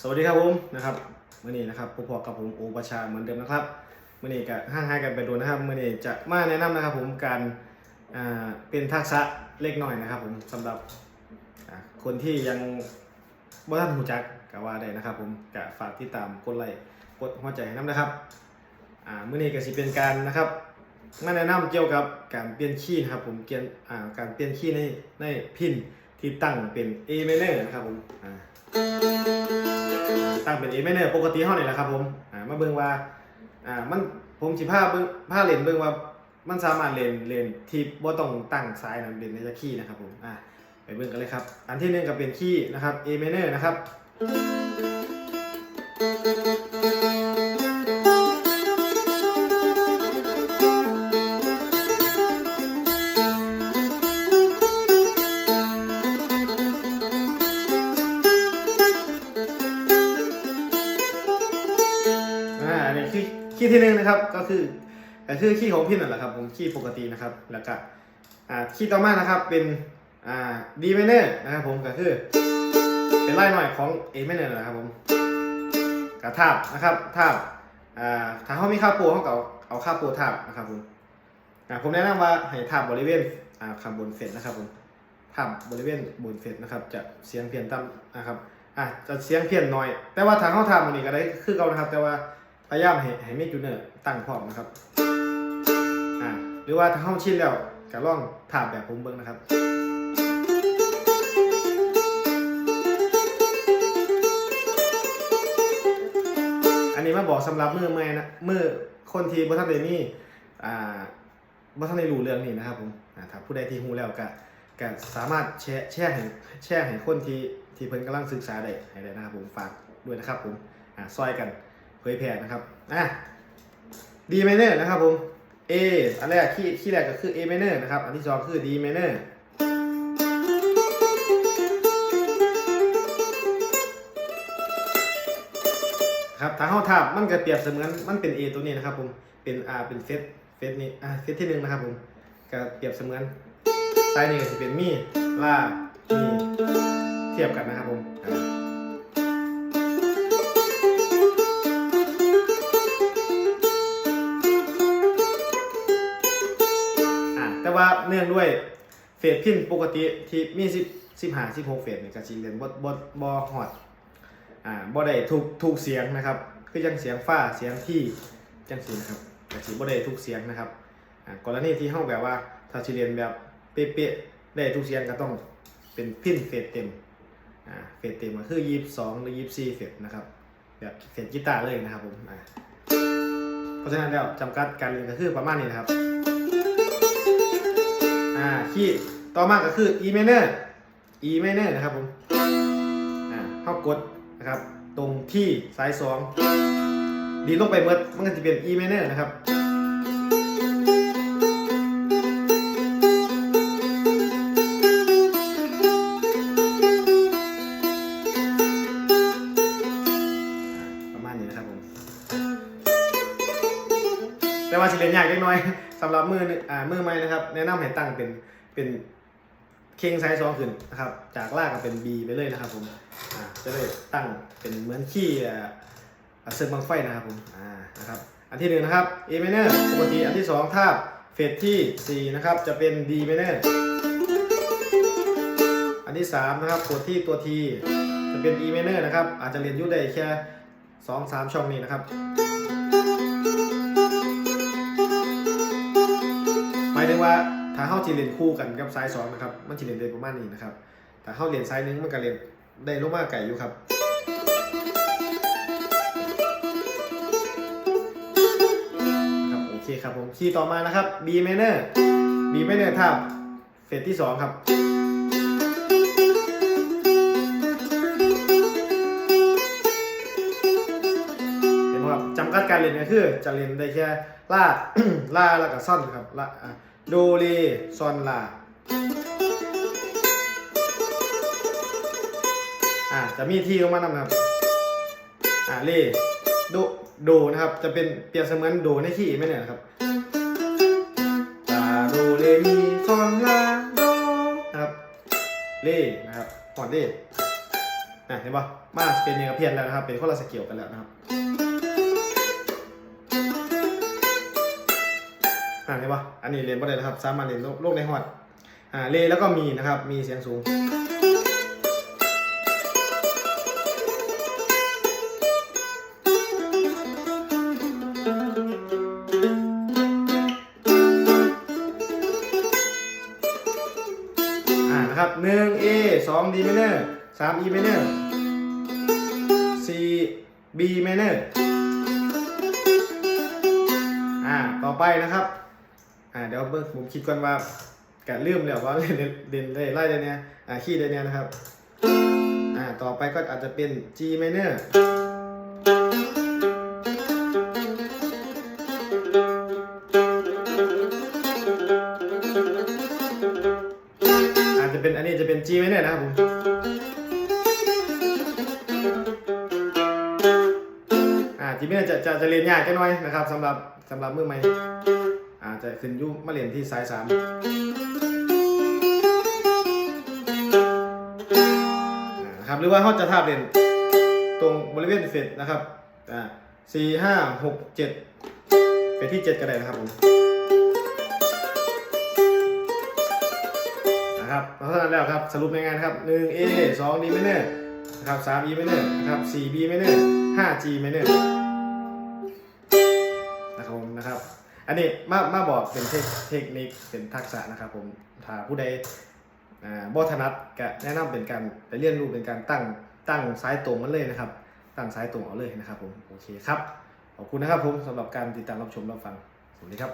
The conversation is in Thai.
สวัสดีครับผมนะครับมื่อนี้นะครับพบกับผมโอประชาเหมือนเดิมนะครับมื่อนี้ก็ห้างหายกันไปดนนะครับมื่อนี้จะมาแนะนำนะครับ ผมการอ่าเป็นทักษะเล็กน้อยนะครับ ผมสำหรับอ่าคนที่ยังบ่ทันหูจักก็ว่าได้นะครับ ผมก็ฝากติดตามกดไลค์กดหัวใจให้น้ำนะครับอ่ามื่อนี้ก็สิเป็นการนะครับมาแนะนำเกี่ยวกับการเปลี่ยนคีย์นะครับ ผมเกี่ยนการเปลี่ยนคีย์ในในพินที่ตั้งเป็น A minor นะครับผม ตั้งเป็นเอไมเนอร์ปกติเท่านี่แหละครับผมอ่ามาเบิ่งว่าอ่ามันผมสิพาเบิ่งพาเล่นเบิ่งว่ามันสามารถเล่นเล่นที่บ่ต้องตั้งสายนะเล่นในจะคีย์นะครับผมอ่าไปเบิ่งกันเลยครับ อันที่หนึ่งก็เป็นคีย์นะครับเอไมเนอร์นะครับ นี้ที่หนึ่งนะครับก็คือก็คือคีย์ของพินนั่นแหละครับผมคีย์ปกตินะครับ แล้วก็อ่าคีย์ต่อมานะครับเป็นอ่า D minor นะครับผมก็คือเป็นไล่หน่อยของ A minor นะครับผมกับทาบนะครับทาบอ่าถ้าเขามีค่าปรเขาก็เอาเอาค่าปรทาบนะครับผมอ่าผมแนะนำว่าให้ทาบบริเวณอ่าข้างบนเฟสนะครับผมทาบบริเวณบนเฟสนะครับ จะเสียงเพี้ยนต่ำนะครับอะจะเสียงเพี้ยนน้อย แต่ว่าถ้าเขาทำมันนี้ก็ได้คือเก่านะครับ แต่ว่า พยายามให้ให้มีจูเนอร์ตั้งพร้อมนะครับอ่าหรือว่าถ้าเขาชินแล้วก็ลองทาบแบบผมเบิ้งนะครับอันนี้มาบอกสำหรับมือใหม่นะมือคนที่บทันได้มีอ่าบทันได้รู้เรื่องนี้นะครับผมอ่าถ้าผู้ใดที่รู้แล้วก็ก็สามารถแชร์แชร์ให้แชร์ให้คนที่ที่เพิ่นกำลังศึกษาได้ให้ได้นะครับผมฝากด้วยนะครับผมอ่าซอยกัน ยแพร่นะครับอะดีไมเนอร์นะครับผม A อันแรกที่ที่แรกก็คือ A minor นะครับ อันที่สองคือ D minor ครับถ้าเฮาทับมันก็เปรียบเสมือนมันเป็น A ตัวนี้นะครับผม เป็น R เป็นเฟสเฟสนี้อ่าเฟสที่หนึ่งนะครับผมก็เปรียบเสมือนซ้ายนี่ก็จะเป็นมีลามีเทียบกันนะครับผม ว่าเนื่องด้วยเฟสพินปกติที่มี10 15 16เฟสเนี่ยก็สิเรียนบ่บ่บ่ฮอดอ่าบ่ได้ทุกทุกเสียงนะครับ คือจังเสียงฟ้าเสียงที่จังสีนะครับแต่สิบ่ได้ทุกเสียงนะครับอ่ากรณีที่เฮาแบบว่าถ้าสิเรียนแบบเป๊ะๆได้ทุกเสียงก็ต้องเป็นพินเฟสเต็มอ่าเฟสเต็มก็คือ22หรือ24เฟสนะครับแบบเฟสกีตาร์เลยนะครับผมอ่าเพราะฉะนั้นแล้วจำกัดการเรียนก็คือประมาณนี้นะครับ อ่าคีย์ต่อมาก็คือ E minor E minor นะครับผมอ่าเข้ากดนะครับ ตรงที่ซ้ายสองดีลงไปเมื่อมันก็จะเป็น E minor นะครับประมาณนี้นะครับผมแต่ว่าสิเรียนยากเล็กน้อย สำหรับมือนึอ่ามือใหม่นะครับ แนะนำให้ตั้งเป็นเป็นเคิงไซส์สองขึ้นนะครับ จากล่างก็เป็น B ไปเลยนะครับผมอ่าจะได้ตั้งเป็นเหมือนขี้อ่าเซิร์ฟบังไฟนะครับผมอ่านะครับอันที่หนึ่งนะครับ A minor ปกติอันที่สองทาบเฟสที่สี่นะครับจะเป็น D minor อันที่สามนะครับกดที่ตัว T จะเป็น E minor นะครับ อาจจะเรียนยุ่ได้แค่สองสามช่องนี้นะครับ ถึงว่าถ้าเข้าจีเรียนคู่กันกับซ้ายสองนะครับ มันจีเรียนได้ประมาณนี้นะครับ ถ้าเข้าเรียนซ้ายหนึงมันก็เรียนได้ลงมาไก่อยู่ครับ ครับโอเคครับผมคีย์ต่อมานะครับ B minor B minor ทับเฟสที่สองครับเห็นไหมครับจำกัดการเรียนก็คือจะเรียนได้แค่ลาลาแล้วก็ซ่อนครับลาอะ โดเรซอนลาอ่าจะมีที่ลงมานำนะครับอ่าเรโดโดนะครับ จะเป็นเปรียบเสมือนโดในที่ไม่เนี่ยนะครับลาโดเรมีซอนลาโดนะครับเรนะครับหอดเรอะเห็นปะมาเป็นเนื้อเพียนแล้วนะครับ เป็นคนละสเกลกันแล้วนะครับ อะเห็นปะอันนี้เรียนบ่ได้นะครับ สามารถเรียนโลกในฮอดอ่าเลแล้วก็มีนะครับ มีเสียงสูง อ่านะครับหนึ่ง A สอง D minor สาม E minor สี่ B minor อ่า ต่อไปนะครับ อ่าเดี๋ยวเบิ่งผมคิดก่อนว่ากะลืมแล้วว่าเล่นเล่นได้ไล่ได้เนี่ยอ่าขี้ได้เนี่ยนะครับอ่าต่อไปก็อาจจะเป็น G minor อาจจะเป็นอันนี้จะเป็น G minor นะครับผมอ่า G minor จะจะจะเรียนยากกันหน่อยนะครับสำหรับสำหรับมือใหม่ อาจจะขึ้นยุ่มาเรียนที่สายสามนะครับหรือว่าเขาจะทาบเรียนตรงบริเวณเฟสนะครับอ่าสี่ห้าหกเจ็ดเฟสที่เจ็ดก็ได้นะครับผมนะครับเพรานั้นแล้วครับสรุปในงานครับ1 A 2 D minor นะครับ3 E minor นะครับ4 B minor 5 G minor นะครับผมนะครับ อันนี้มามาบอกเป็นเทคนิคเป็นทักษะนะครับผมถ้าผู้ใดบ่ถนัดก็แนะนำเป็นการไปเรียนรู้เป็นการตั้งตั้งสายตรงมันเลยนะครับ ตั้งสายตรงเอาเลยนะครับผมโอเคครับขอบคุณนะครับผมสำหรับการติดตามรับชมรับฟังสวัสดีครับ